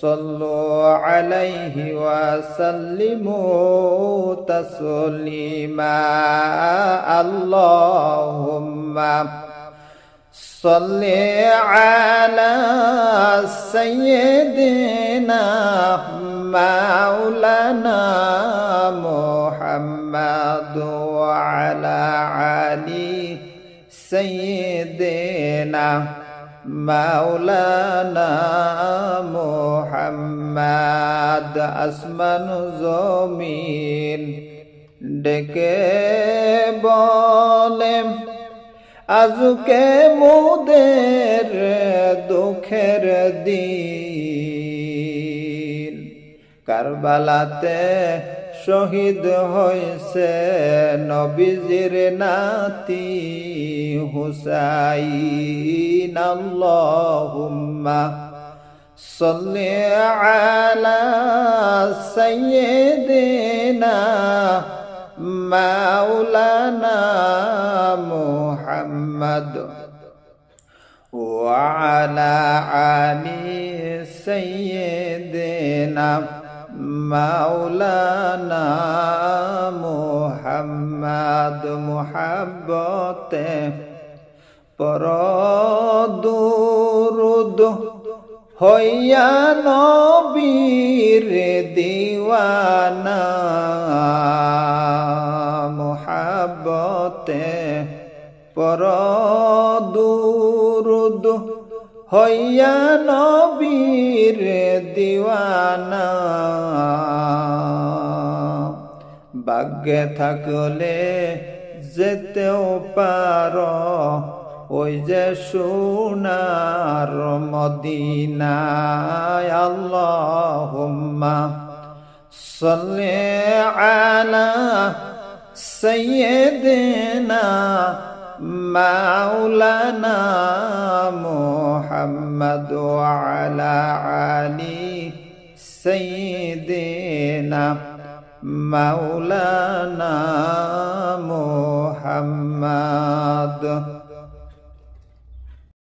صلوا عليه وسلموا تسليما. اللهم صل على سيدنا مولانا محمد وعلى علي سيدنا مولانا আসমানু জমিন ডেকে বলে, আজকে মুদের দুঃখের দিন। কারবালাতে শহীদ হয়েছে নবীজির নাতি হুসাই নাল্লাহুম্মা সল্লি আলা سيدنا مولانا محمد وعلى آل سيدنا مولانا محمد محبته পর দুরুদ হইয়া নবীর দিওয়ানা মোহাবতে পর দুরুদ হইয়া নবীর দিওয়ানা। ভাগ্যে থাকলে যেতেও পার ওই যে সোনার মদিনায়। আল্লাহুম্মা আলা সাইয়্যিদিনা মাওলানা মুহাম্মদ ওয়া আলা আলি সাইয়্যিদিনা মাওলানা মুহাম্মদ